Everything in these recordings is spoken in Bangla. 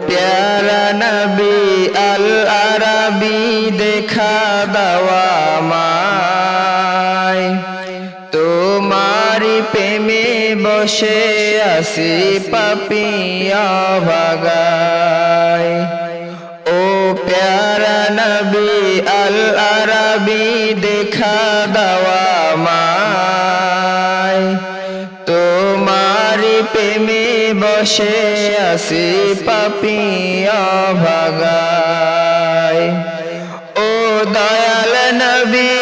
প্যারা নবী আল আরবি দেখা দাওয়া মায় তোমারি প্রেমে বসে আসি পাপিয়া ভাগায় ও প্যারা নবী আল আরবি দেখা দাওয়া বসে আসি পাপিয়া ভাগায় ও দয়াল নবী,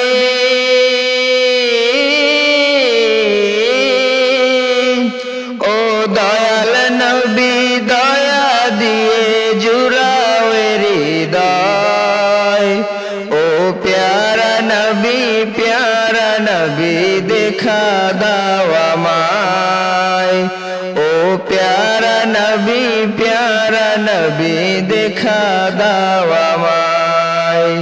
ও দয়াল নবী, দয়া দিয়ে জুড়াও হৃদয়। ও প্যারা নবী প্যারা নবী, দেখা দাও আমায়। নবী দেখা দাও আমায়।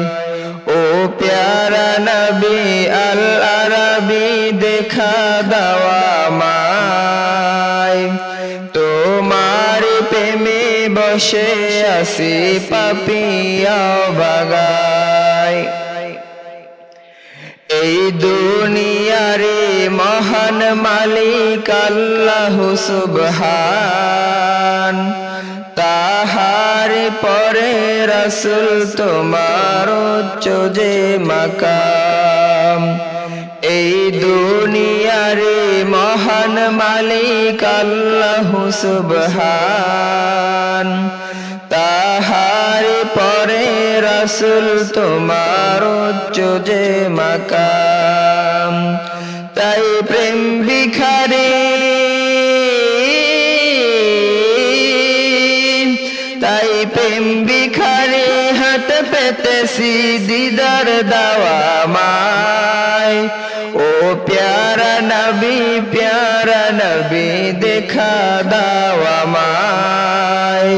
ও প্যারা নবী আল আরবি দেখা দাও আমায়। তোমার প্রেমে বসে আসি পাপিয়া বাগায়। এই দুনিয়ারে মহান মালিক আল্লাহ সুবহান। তাহার পরে রসুল তোমার যে মাকাম। এই দুনিয়ারে মহান মালিক আল্লাহ সুবহান। তাহার পরে রসুল তোমার যে মাকাম। তাই প্রেম বিখারে প্রেম বিখারে হাত পেতেছি দিদার দাওয়া মায়। ও প্যারা নবী প্যারা নবী, দেখা দাওয়া মায়।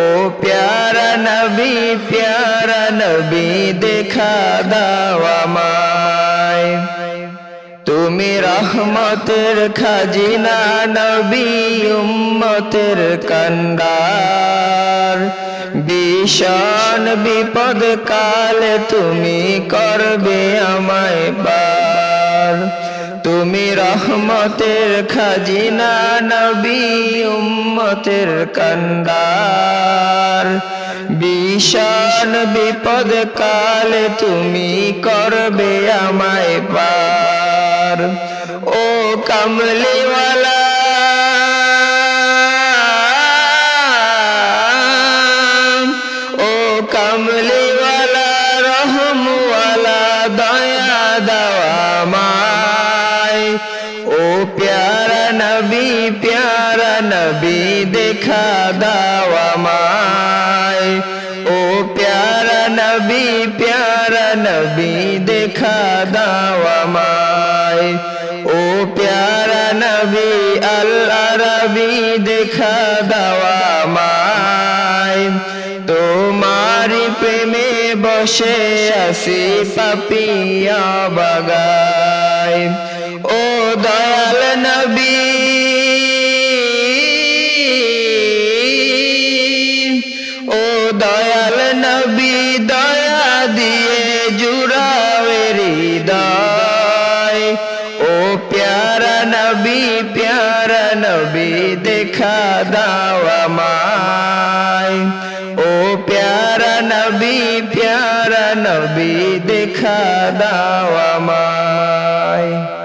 ও প্যারা নবী প্যারা নবী, দেখা দাওয়া মায়। তুমি রহমতের খাজিনা, নবী উম্মতের কন্দার ভীষণ বিপদ কালে তুমি করবে আমায় পার। তুমি রহমতের খাজিনা, নবী উম্মতের কন্দার। ভীষণ বিপদ কালে তুমি করবে আমায় পার। ও কমলিওয়ালা দেওয়া মায় ও প্যারা নবী প্যারা নবী দেখা দাওয়া মায় ও প্যারা নবী প্যারা নবী দেখা দাওয়া মায় ও প্যারা নবী আল আরবি দেখা দাওয়া বসে আসি পাপিয়া বাগায়। ও দয়াল নবী, ও দয়াল নবী, দয়া দিয়ে জুড়াবে হৃদয়। ও প্যারা নবী প্যারা নবী, দেখা দাও আমায়। নবী প্যারা নবী দেখা দাও আমায়।